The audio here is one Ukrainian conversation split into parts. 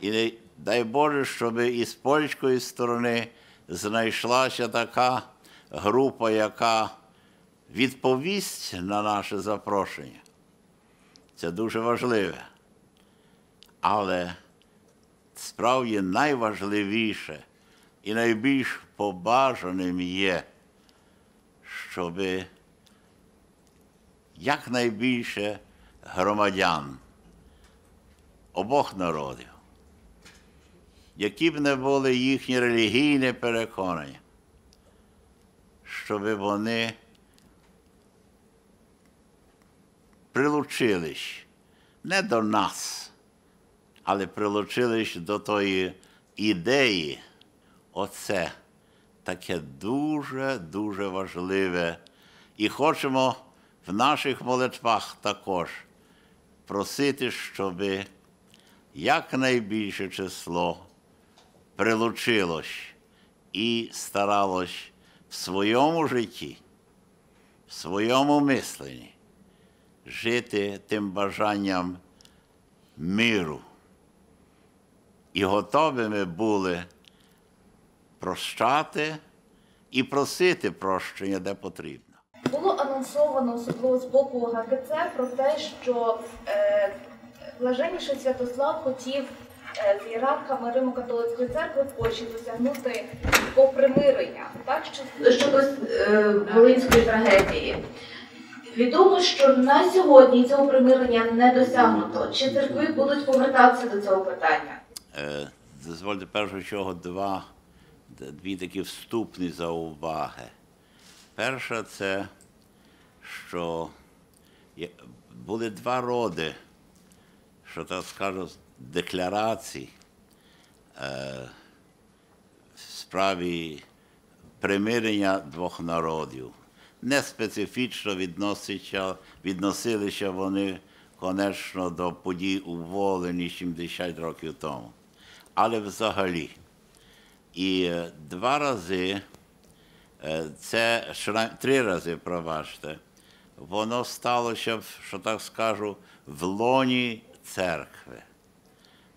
І дай Боже, щоб із польської сторони знайшлася така група, яка відповість на наше запрошення. Це дуже важливе. Але справді найважливіше і найбільш побажаним є, щоб якнайбільше громадян обох народів, які б не були їхні релігійні переконання, щоб вони прилучились не до нас, але прилучились до тої ідеї, оце таке дуже-дуже важливе. І хочемо в наших молитвах також просити, щоб якнайбільше число прилучилось і старалось в своєму житті, в своєму мисленні жити тим бажанням миру. І готовими були прощати і просити прощення, де потрібно. Було анонсовано особливо з боку ГКЦ про те, що е, блаженніший Святослав хотів з ієрархами Римо-католицької церкви в Польщі досягнути попримирення так, що- щодо е, Волинської трагедії. Відомо, що на сьогодні цього примирення не досягнуто. Чи церкви будуть повертатися до цього питання? Е, Дозвольте першого чого два, дві такі вступні зауваги. Перша це, що були два роди, що так скажу, декларацій е, в справі примирення двох народів. Не специфічно відносилися вони, конечно, до подій у Волині 70 років тому. Але взагалі. І е, два рази, е, це три рази, пробачте, воно сталося, що так скажу, в лоні церкви.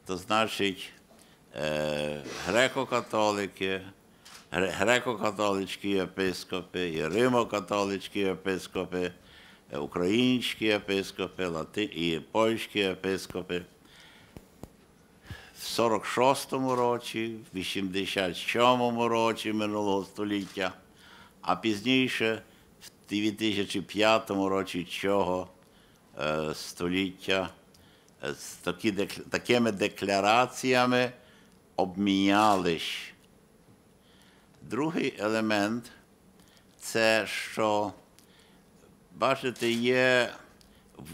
То значить, е, греко-католики, греко-католицькі епископи, і римо-католицькі епископи, е, українські епископи, лати... і польські епископи. В 46-му році, в 87-му році минулого століття, а пізніше в 2005 році цього е, століття з такі, такими деклараціями обмінялись. Другий елемент це що, бачите, є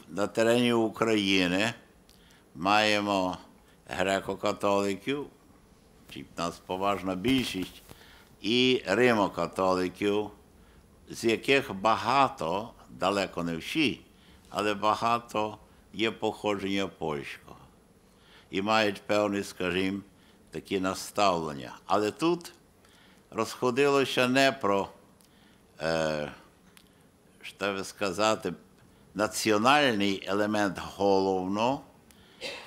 на терені України маємо греко-католиків, чи в нас поважна більшість, і римо-католиків, з яких багато, далеко не всі, але багато є походження польського. І мають певні, скажімо, такі наставлення. Але тут розходилося не про, е, що би сказати, національний елемент головно,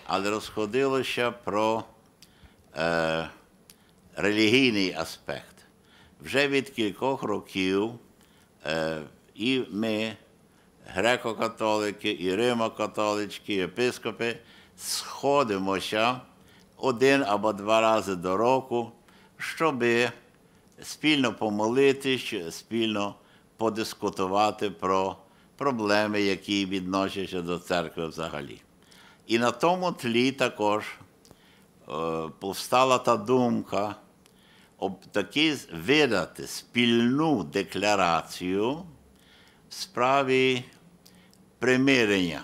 але розходилося про е, релігійний аспект. Вже від кількох років е, і ми, греко-католики, і римо-католицькі єпископи, сходимося один або два рази до року, щоб спільно помолитись, спільно подискутувати про проблеми, які відносяться до церкви взагалі. І на тому тлі також е, повстала та думка об такі видати спільну декларацію справі примирення,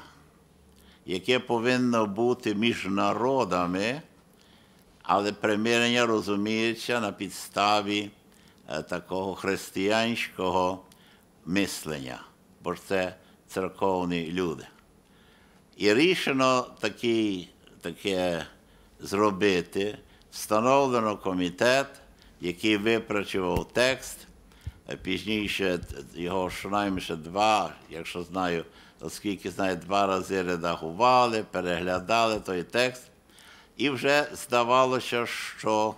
яке повинно бути між народами, але примирення розуміється на підставі е, такого християнського мислення, бо це церковні люди. І рішено такі, таке зробити. Встановлено комітет, який випрацював текст. Пізніше його щонайменше два, якщо знаю, оскільки знаю, два рази редагували, переглядали той текст. І вже здавалося, що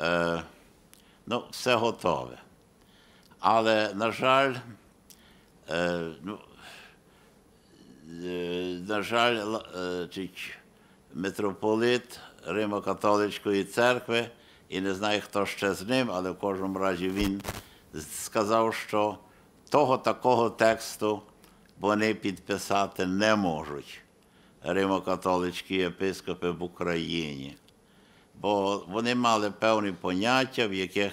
е, ну, все готове. Але, на жаль, е, ну, е, на жаль, е, митрополит Римо-католицької церкви, і не знаю, хто ще з ним, але в кожному разі він сказав, що того такого тексту вони підписати не можуть римо-католицькі єпископи в Україні. Бо вони мали певні поняття, в яких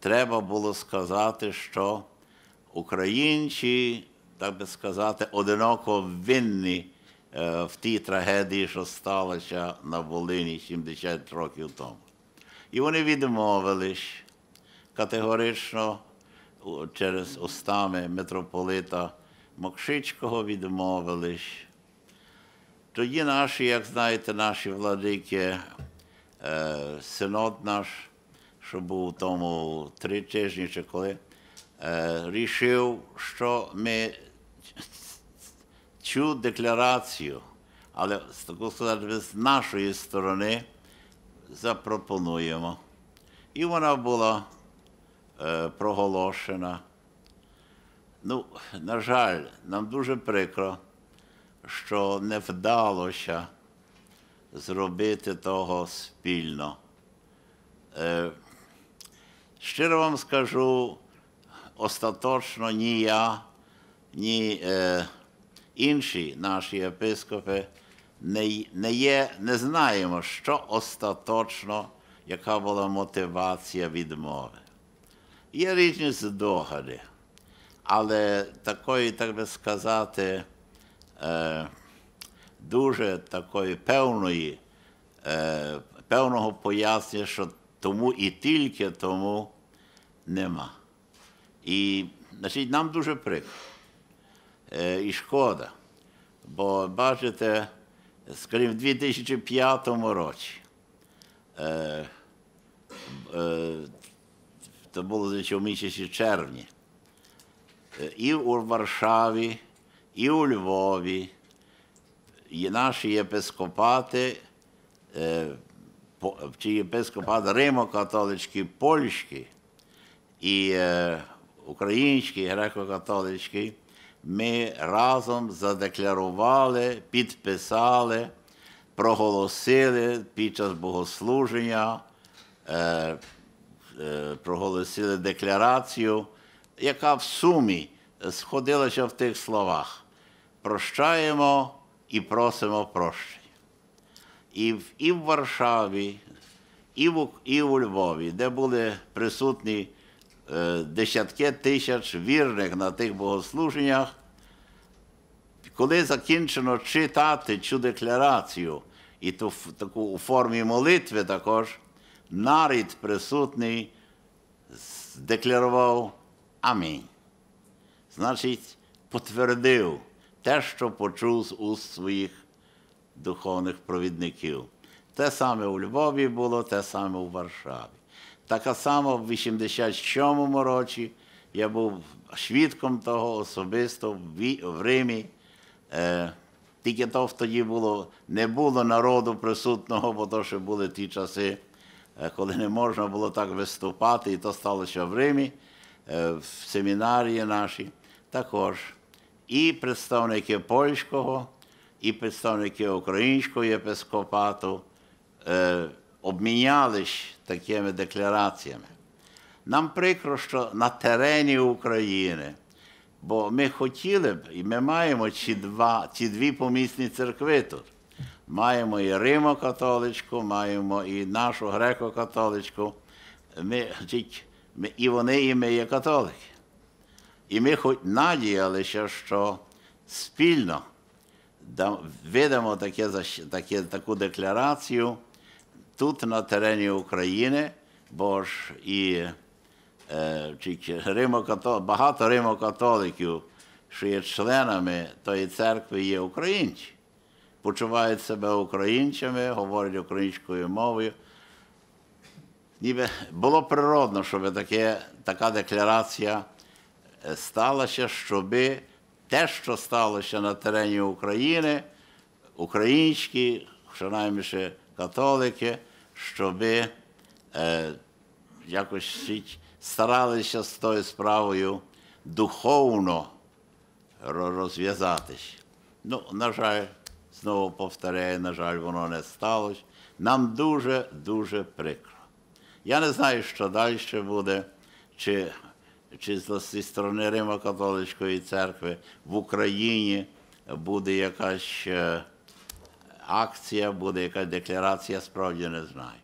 треба було сказати, що українці, так би сказати, одиноко винні е, в тій трагедії, що сталося на Волині 70 років тому. І вони відмовились категорично через устами митрополита Мокшицького відмовились. Тоді наші, як знаєте, наші владики, е, синод наш, що був тому три тижні чи коли, е, рішив, що ми цю декларацію, але з нашої сторони запропонуємо. І вона була проголошена. Ну, на жаль, нам дуже прикро, що не вдалося зробити того спільно. Е, щиро вам скажу, остаточно ні я, ні е, інші наші єпископи не, є, не знаємо, що остаточно, яка була мотивація відмови. Є різні здогади, але такої, так би сказати, е, дуже такої певної, е, певного пояснення, що тому і тільки тому нема. І значить, нам дуже прикро. Е, і шкода. Бо бачите, скажімо, в 2005 році. Е, е, було здається, в місяці червні. Е, І у Варшаві, і у Львові і наші єпископати, е, чи єпископат Римо-католицький, польський і е, український, греко-католицький, ми разом задекларували, підписали, проголосили під час богослуження, проголосили декларацію, яка в сумі сходилася в тих словах: прощаємо і просимо прощення. І в, і в Варшаві, і в, і у Львові, де були присутні е, десятки тисяч вірних на тих богослуженнях, коли закінчено читати цю декларацію, і ту таку у формі молитви також, нарід присутній декларував Амінь. Значить, потвердив те, що почув з уст своїх духовних провідників. Те саме у Львові було, те саме у Варшаві. Так само в 87-му році я був свідком того особисто в Римі. Е, тільки то тоді було, не було народу присутного, бо то ще були ті часи, коли не можна було так виступати, і то сталося в Римі, е, в семінарії нашій також. І представники польського, і представники українського єпископату е, обмінялись такими деклараціями. Нам прикро, що на терені України, бо ми хотіли б, і ми маємо ці, два, ці дві помісні церкви тут. Маємо і Римо-католицьку, маємо і нашу греко-католицьку. Ми, ми, і вони, і ми є католики. І ми хоч надіялися, що спільно видамо таке, таке, таку декларацію тут на терені України, бо ж і е, Римо-като- багато римокатоликів, що є членами тої церкви, є українці. Почувають себе українцями, говорять українською мовою. Ніби було природно, щоб таке, така декларація е, сталася, щоб те, що сталося на терені України, українські, що католики, щоб е, якось старалися з тою справою духовно розв'язатись. Ну, на жаль, знову повторяю, на жаль, воно не сталося. Нам дуже-дуже прикро. Я не знаю, що далі буде, чи, чи зі сторони Римо-католицької церкви в Україні буде якась е, акція, буде якась декларація, справді не знаю.